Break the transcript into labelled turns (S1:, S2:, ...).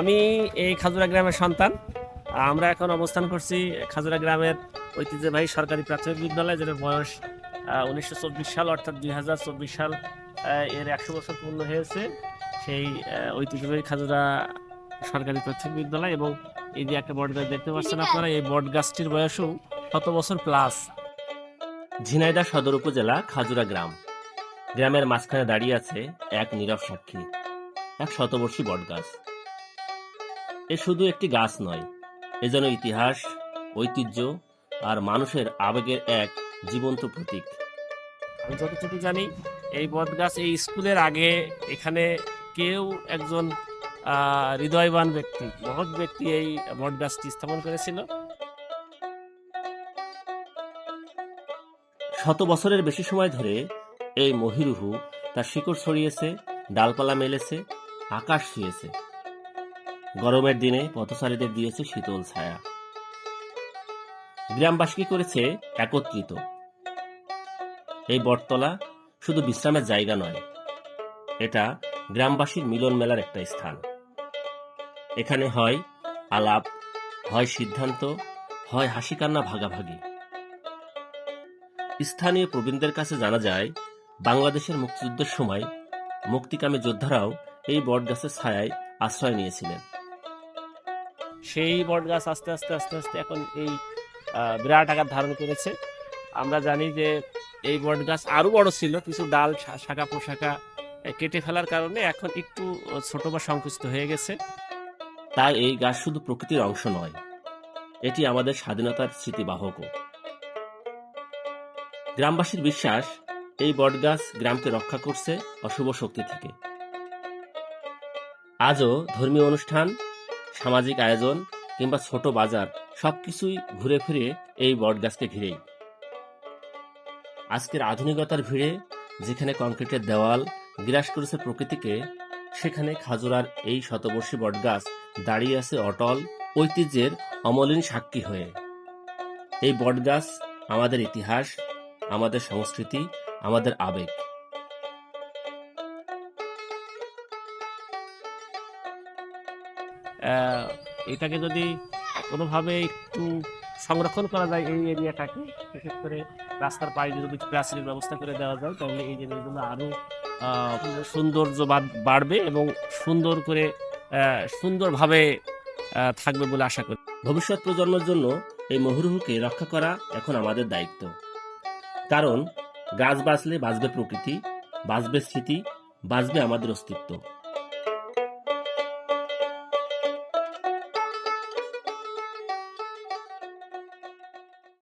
S1: আমি এই খাজুরা গ্রামের সন্তান। আমরা এখন অবস্থান করছি খাজুরা গ্রামের ঐতিহ্যবাহী সরকারি প্রাথমিক বিদ্যালয়, যেটার বয়স উনিশশো চব্বিশ সাল অর্থাৎ দুই হাজার চব্বিশ সাল এর একশো বছর পূর্ণ হয়েছে সেই ঐতিহ্যবাহী খাজুরা সরকারি প্রাথমিক বিদ্যালয় এবং এই যে একটা বট গাছ দেখতে পাচ্ছেন আপনারা, এই বট গাছটির বয়সও শত বছর প্লাস।
S2: ঝিনাইদা সদর উপজেলা খাজুরা গ্রাম। গ্রামের মাঝখানে দাঁড়িয়ে আছে এক নীরব সাক্ষী, এক শতবর্ষী বটগাছ। এ শুধু একটি গাছ নয় এ যেন ইতিহাস ঐতিহ্য আর মানুষের আবেগের এক জীবন্ত প্রতীক।
S1: আমি যতটুকু জানি এই বট গাছ এই স্কুলের আগে এখানে কেউ একজন হৃদয়বান ব্যক্তি মহৎ ব্যক্তি এই বট গাছটি স্থাপন করেছিল।
S2: শত বছরের বেশি সময় ধরে এই মহিরুহু তার শিকড় ছড়িয়েছে ডালপালা মেলেছে আকাশ ছুঁয়েছে। গরমের দিনে পথচারীদের দিয়েছে শীতল ছায়া। গ্রামবাসী করেছে একত্রিত। এই বটতলা শুধু বিশ্রামের জায়গা নয়, এটা গ্রামবাসীর মিলন মেলার একটা স্থান। এখানে হয় আলাপ, হয় সিদ্ধান্ত, হয় হাসি কান্না ভাগাভাগি। স্থানীয় প্রবীণদের কাছে জানা যায়, বাংলাদেশের মুক্তিযুদ্ধের সময় মুক্তিকামী যোদ্ধারাও এই বটগাছের ছায়ায় আশ্রয় নিয়েছিলেন।
S1: সেই বট গাছ আস্তে আস্তে আস্তে আস্তে এখন এই বিরাট আকার ধারণ করেছে। আমরা জানি যে এই বট গাছ আরও বড় ছিল, কিছু ডাল শাখা পোশাখা কেটে ফেলার কারণে এখন একটু ছোট বা সংকুচিত হয়ে গেছে।
S2: তাই এই গাছ শুধু প্রকৃতির অংশ নয়, এটি আমাদের স্বাধীনতার স্মৃতিবাহকও গ্রামবাসীর বিশ্বাস, এই বটগাছ গ্রামকে রক্ষা করছে অশুভ শক্তি থেকে। আজও ধর্মীয় অনুষ্ঠান সামাজিক আয়োজন কিংবা ছোট বাজার, সবকিছুই ঘুরে ফিরে এই বটগাছকে ঘিরেই। আজকের আধুনিকতার ভিড়ে যেখানে কংক্রিটের দেওয়াল গ্রাস করেছে প্রকৃতিকে, সেখানে খাজুরার এই শতবর্ষী বটগাছ দাঁড়িয়ে আছে অটল ঐতিহ্যের অমলিন সাক্ষী হয়ে। এই বটগাছ আমাদের ইতিহাস, আমাদের সংস্কৃতি, আমাদের আবেগ।
S1: এটাকে যদি কোনোভাবে একটু সংরক্ষণ করা যায় এই এরিয়াটাকে সেক্ষেত্রে রাস্তার পাড়ে যদি প্রাচীরের ব্যবস্থা করে দেওয়া যায়, তাহলে এই জিনিসগুলো আরও সৌন্দর্য বাড়বে এবং সুন্দর করে সুন্দরভাবে থাকবে বলে আশা করি।
S2: ভবিষ্যৎ প্রজন্মের জন্য এই মহুরুহুকে রক্ষা করা এখন আমাদের দায়িত্ব। কারণ গাছ বাঁচলে বাঁচবে প্রকৃতি, বাঁচবে স্মৃতি, বাঁচবে আমাদের অস্তিত্ব।